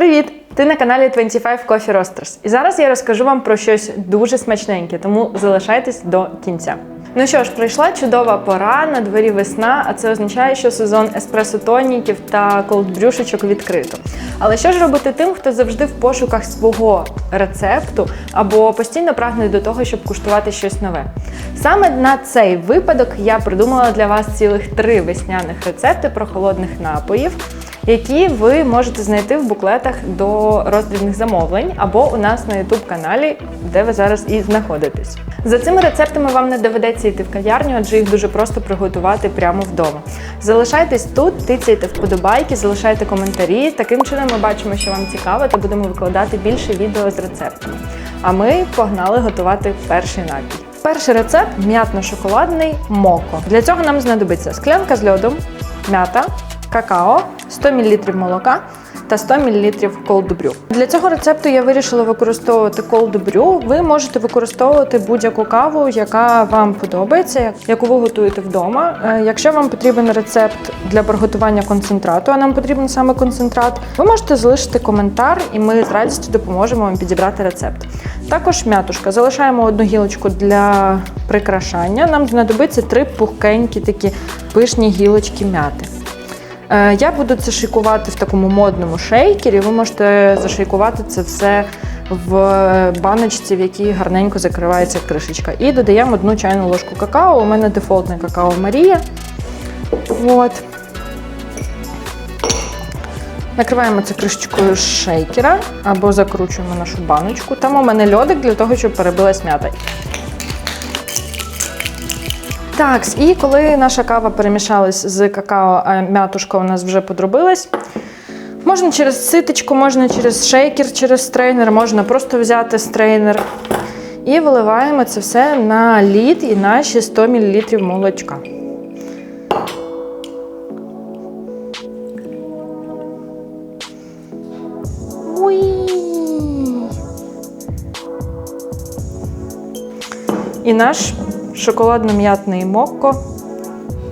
Привіт! Ти на каналі 25 Coffee Roasters. І зараз я розкажу вам про щось дуже смачненьке, тому залишайтесь до кінця. Ну що ж, прийшла чудова пора, на дворі весна, а це означає, що сезон еспресо-тоніків та колдбрюшечок відкрито. Але що ж робити тим, хто завжди в пошуках свого рецепту або постійно прагне до того, щоб куштувати щось нове? Саме на цей випадок я придумала для вас цілих три весняних рецепти про холодних напоїв які ви можете знайти в буклетах до роздрібних замовлень або у нас на youtube каналі, де ви зараз і знаходитесь. За цими рецептами вам не доведеться йти в кав'ярню, адже їх дуже просто приготувати прямо вдома. Залишайтесь тут, тицяйте вподобайки, залишайте коментарі. Таким чином ми бачимо, що вам цікаво, та будемо викладати більше відео з рецептами. А ми погнали готувати перший напій. Перший рецепт м'ятно-шоколадний моко. Для цього нам знадобиться склянка з льодом, м'ята, какао, 100 мл молока та 100 мл brew. Для цього рецепту я вирішила використовувати brew. Ви можете використовувати будь-яку каву, яка вам подобається, яку ви готуєте вдома. Е, Якщо вам потрібен рецепт для приготування концентрату, а нам потрібен саме концентрат, ви можете залишити коментар, і ми з радістю допоможемо вам підібрати рецепт. Також м'ятушка. Залишаємо одну гілочку для прикрашання. Нам знадобиться три пухкенькі такі пишні гілочки м'яти. Е, Я буду це шейкувати в такому модному шейкері. Ви можете зашейкувати це все в баночці, в якій гарненько закривається кришечка. І додаємо одну чайну ложку какао. У мене дефолтне какао Марія. От. Накриваємо це кришечкою шейкера або закручуємо нашу баночку. Там у мене льодик для того, щоб перебилась м'ята. Так, і коли наша кава перемішалась з какао, а м'ятушка у нас вже подробилась. Можна через ситочку, можна через шейкер, через стрейнер, можна просто взяти стрейнер. І виливаємо це все на лід і наші 100 мл молочка. І наш шоколадно-м'ятний мокко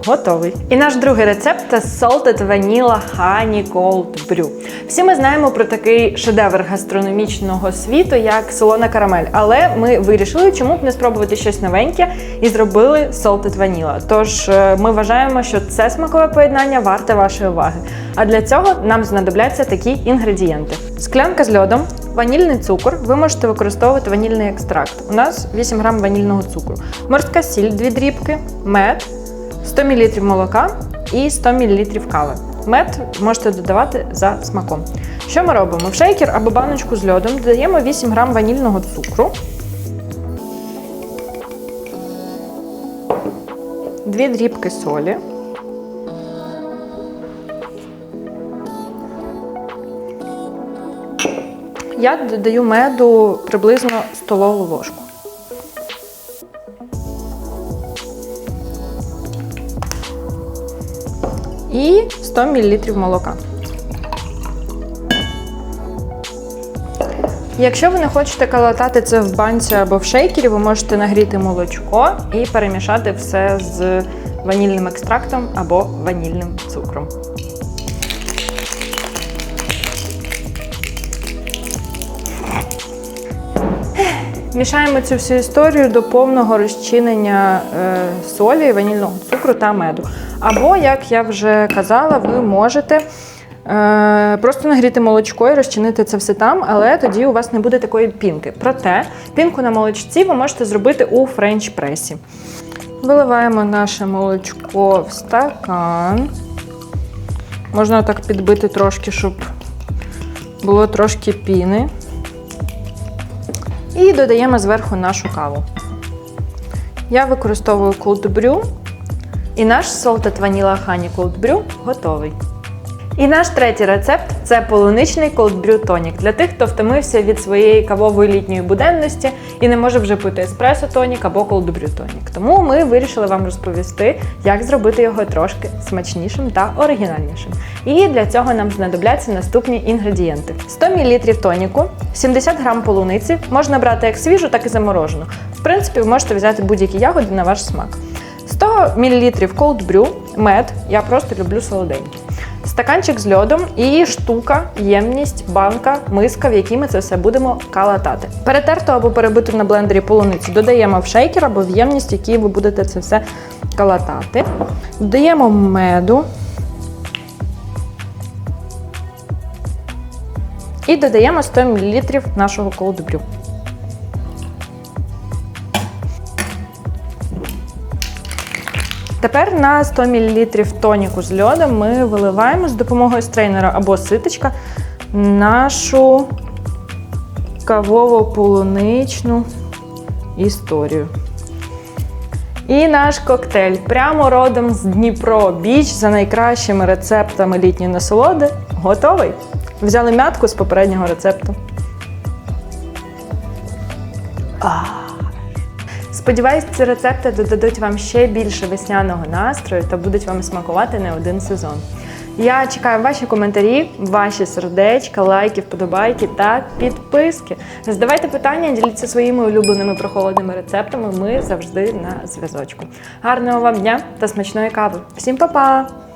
готовий. І наш другий рецепт це Salted Vanilla Honey Cold Brew. Всі ми знаємо про такий шедевр гастрономічного світу, як солона карамель. Але ми вирішили, чому б не спробувати щось новеньке і зробили Salted Vanilla. Тож е, ми вважаємо, що це смакове поєднання варте вашої уваги. А для цього нам знадобляться такі інгредієнти: склянка з льодом, ванільний цукор. Ви можете використовувати ванільний екстракт. У нас 8 грам ванільного цукру, морська сіль, 2 дрібки, мед, 100 мл молока і 100 мл кави. Мед можете додавати за смаком. Що ми робимо? В шейкер або баночку з льодом додаємо 8 грам ванільного цукру, 2 дрібки солі. Я додаю меду приблизно столову ложку. І 100 мл молока. Якщо ви не хочете калатати це в банці або в шейкері, ви можете нагріти молочко і перемішати все з ванільним екстрактом або ванільним цукром. Мішаємо цю всю історію до повного розчинення е, солі, ванільного цукру та меду. Або, як я вже казала, ви можете е, просто нагріти молочко і розчинити це все там, але тоді у вас не буде такої пінки. Проте пінку на молочці ви можете зробити у френч-пресі. Виливаємо наше молочко в стакан. Можна так підбити трошки, щоб було трошки піни. І додаємо зверху нашу каву. Я використовую Cold Brew. І наш Salted Vanilla Honey Cold Brew готовий. І наш третій рецепт це полуничний Cold Brew тонік для тих, хто втомився від своєї кавової літньої буденності і не може вже пити еспресо тонік або Cold Brew тонік. Тому ми вирішили вам розповісти, як зробити його трошки смачнішим та оригінальнішим. І для цього нам знадобляться наступні інгредієнти: 100 мл тоніку, 70 г полуниці, можна брати як свіжу, так і заморожену. В принципі, ви можете взяти будь-які ягоди на ваш смак. 100 мл cold brew, мед, я просто люблю солоденький. стаканчик з льодом і штука, ємність, банка, миска, в якій ми це все будемо калатати. Перетерту або перебиту на блендері полуницю додаємо в шейкер або в ємність, в якій ви будете це все калатати. Додаємо меду. І додаємо 100 мл нашого колдбрю. Тепер на 100 мл тоніку з льодом ми виливаємо з допомогою стрейнера або ситочка нашу кавово-полуничну історію. І наш коктейль прямо родом з Дніпро Біч за найкращими рецептами літньої насолоди. Готовий. Взяли м'ятку з попереднього рецепту. Сподіваюсь, ці рецепти додадуть вам ще більше весняного настрою та будуть вам смакувати не один сезон. Я чекаю ваші коментарі, ваші сердечка, лайки, вподобайки та підписки. Задавайте питання, діліться своїми улюбленими прохолодними рецептами. Ми завжди на зв'язочку. Гарного вам дня та смачної кави. Всім па-па!